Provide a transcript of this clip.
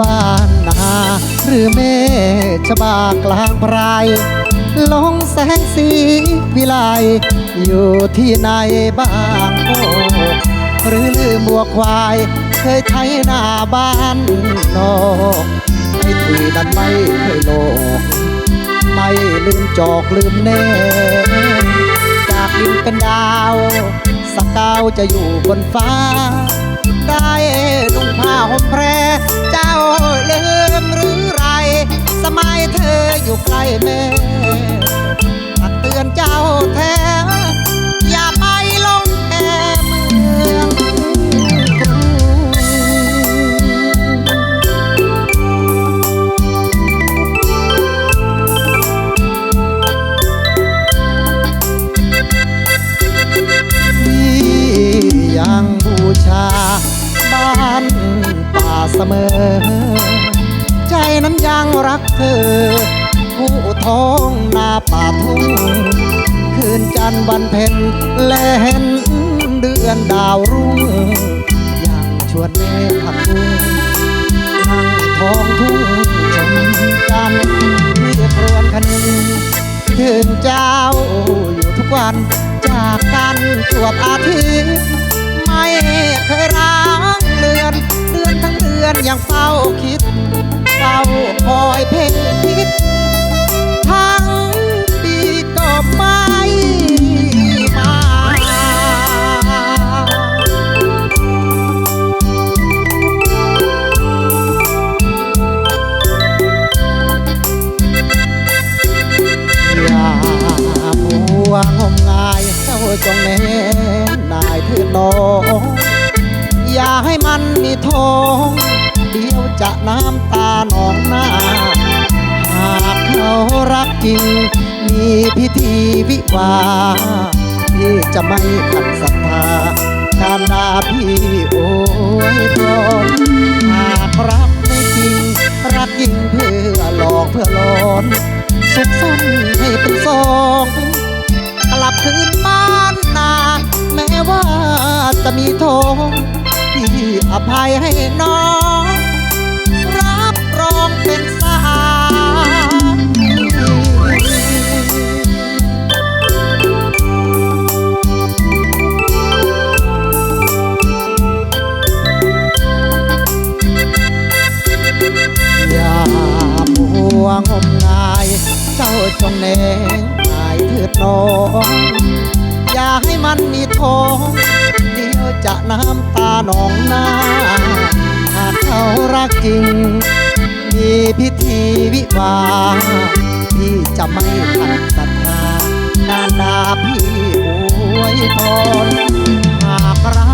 บ้านนาหรือเมฆชบากลางไพรลงแสงสีวิไลอยู่ที่ไหนบ้างโอ้หรือลืมบัวควาย เคยไถหน้าบ้านนอกไม่ทีนั้นไม่เคยโลก ไม่ลืมจอกลืมเน่จากดินเป็นดาว สักาวจะอยู่บนฟ้า ได้นุ่งผ้าห่มแพร ชา บ้านป่าเสมอ ใจนั้นยังรักเธอ ผู้ท้องนาป่าทุ่ง คืนจันทร์วันเพ็ญแลเห็นเดือนดาวรุ่งยังชวนแม่ผักบุ้งนั่งท้องทุ่งชมจันทร์เรียบเรือนคนึงถึงเจ้าอยู่ทุกวันจากกันจวบอาทิตย์ไม่ ยังเฝ้าคิด เฝ้าคอยเพ่งพิษทั้งปีก็ไม่มา อย่าผัวงมงายเจ้าจงเน้นายเถิดน้องอย่าให้มันมีโท้องเดียวจะ น้ำตาหนองหน้า หากเขารักจริง มีพิธีวิวาที่จะไม่ขัดศรัทธาการดาพี่โอ้ยพรหากรักไม่จริง รักยิ่งเพื่อหลอกเพื่อหลอนสุขซ่อนให้เป็นสองกลับคืนบ้านนาแม้ว่าจะมีทองที่อภัยให้น้อง งมงาย เจ้าจงเน่งหายเถิดน้อง อย่าให้มันมีท้องเดี๋ยวจะน้ำตาหนองหน้า หากเขารักจริง มีพิธีวิวาพี่จะไม่ขัดศรัทธานานาพี่อวยพรหากรัก